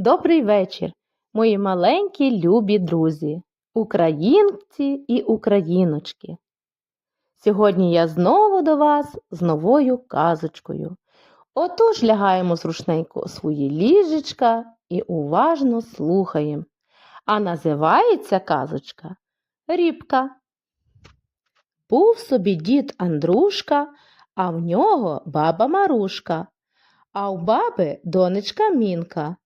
Добрий вечір, мої маленькі любі друзі, українці і україночки. Сьогодні я знову до вас з новою казочкою. Отож лягаємо зручненько свої ліжечка і уважно слухаємо. А називається казочка Рібка. Був собі дід Андрушка, а в нього баба Марушка, а в баби донечка Мінка.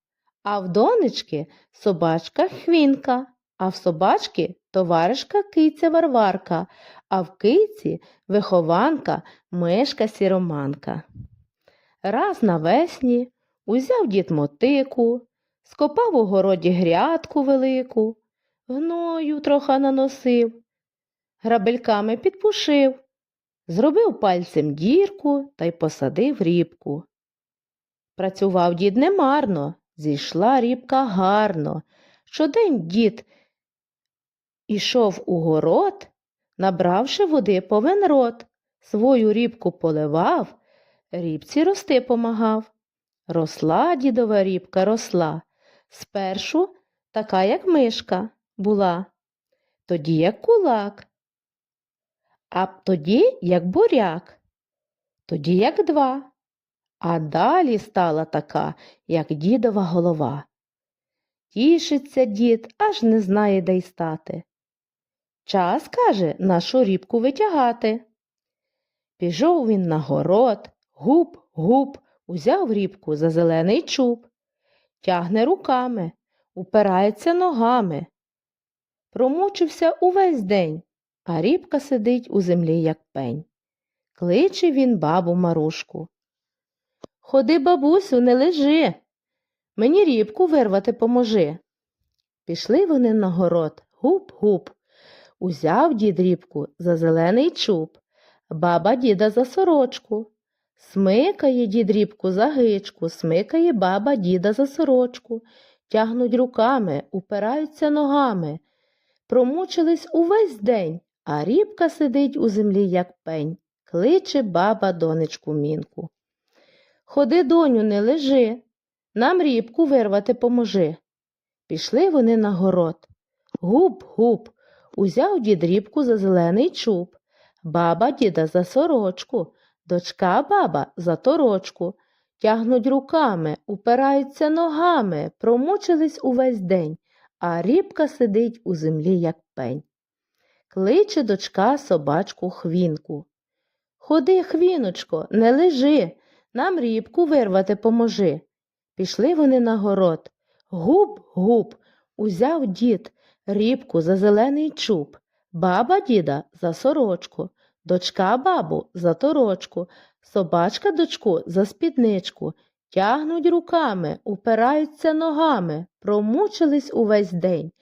А в донечки собачка Хвінка, а в собачки товаришка киця Варварка, а в киці вихованка мишка сіроманка. Раз навесні узяв дід мотику, скопав у городі грядку велику, гною троха наносив, грабельками підпушив, зробив пальцем дірку та й посадив рібку. Працював дід немарно, зійшла рібка гарно. Щодень дід ішов у город, набравши води повен рот, свою рібку поливав, рібці рости помагав. Росла дідова рібка, росла. Спершу така, як мишка, була, тоді як кулак, а тоді як буряк, тоді як два. А далі стала така, як дідова голова. Тішиться дід, аж не знає, де й стати. Час, каже, нашу рібку витягати. Пішов він на город, гуп, гуп, узяв рібку за зелений чуб, тягне руками, упирається ногами. Промучився увесь день, а рібка сидить у землі, як пень. Кличе він бабу Марушку. Ходи, бабусю, не лежи. Мені рібку вирвати поможи. Пішли вони на город, гуп-гуп. Узяв дід рібку за зелений чуб, баба діда за сорочку. Смикає дід рібку за гичку, смикає баба діда за сорочку, тягнуть руками, упираються ногами. Промучились увесь день, а рібка сидить у землі, як пень, кличе баба донечку мінку. Ходи, доню, не лежи, нам рібку вирвати поможи. Пішли вони на город. Гуп-гуп, узяв дід рібку за зелений чуб, баба діда за сорочку, дочка баба за торочку. Тягнуть руками, упираються ногами, промучились увесь день, а рібка сидить у землі, як пень. Кличе дочка собачку хвінку. Ходи, хвіночко, не лежи, нам рібку вирвати поможи. Пішли вони на город. Гуп-гуп, узяв дід рібку за зелений чуб, баба діда за сорочку, дочка бабу за торочку, собачка дочку за спідничку, тягнуть руками, упираються ногами, промучились увесь день,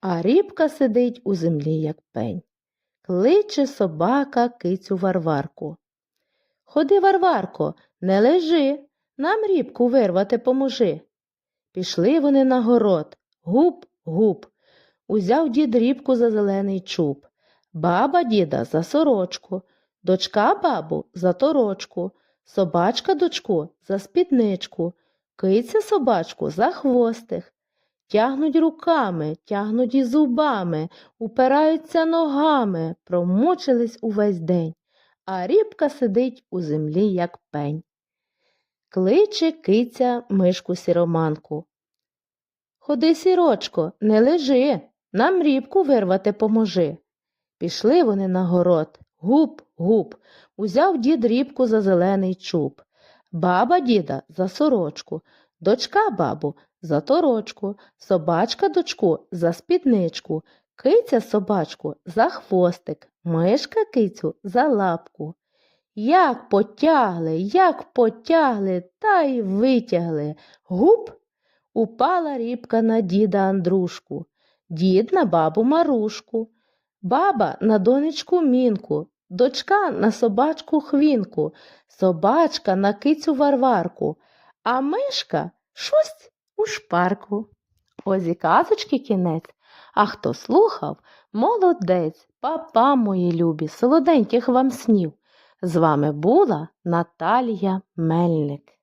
а рібка сидить у землі, як пень. Кличе собака кицю Варварку. Ходи, Варварко, не лежи, нам рібку вирвати поможи. Пішли вони на город. Гуп-гуп. Узяв дід рібку за зелений чуб, баба діда за сорочку, дочка бабу за торочку, собачка дочку за спідничку, киця собачку за хвостих. Тягнуть руками, тягнуть і зубами, упираються ногами, промучились увесь день, а рібка сидить у землі, як пень. Кличе киця мишку сіроманку. Ходи, сірочко, не лежи, нам рібку вирвати поможи. Пішли вони на город. Гуп-гуп, узяв дід рібку за зелений чуб, баба діда за сорочку, дочка бабу за торочку, собачка дочку за спідничку, киця собачку за хвостик, мишка кицю за лапку. Як потягли, як потягли, та й витягли. Гуп упала рібка на діда Андрушку, дід на бабу Марушку, баба на донечку Мінку, дочка на собачку Хвінку, собачка на кицю Варварку, а мишка щось у шпарку. Ось і казочки кінець. А хто слухав, молодець, папа мої любі, солоденьких вам снів. З вами була Наталія Мельник.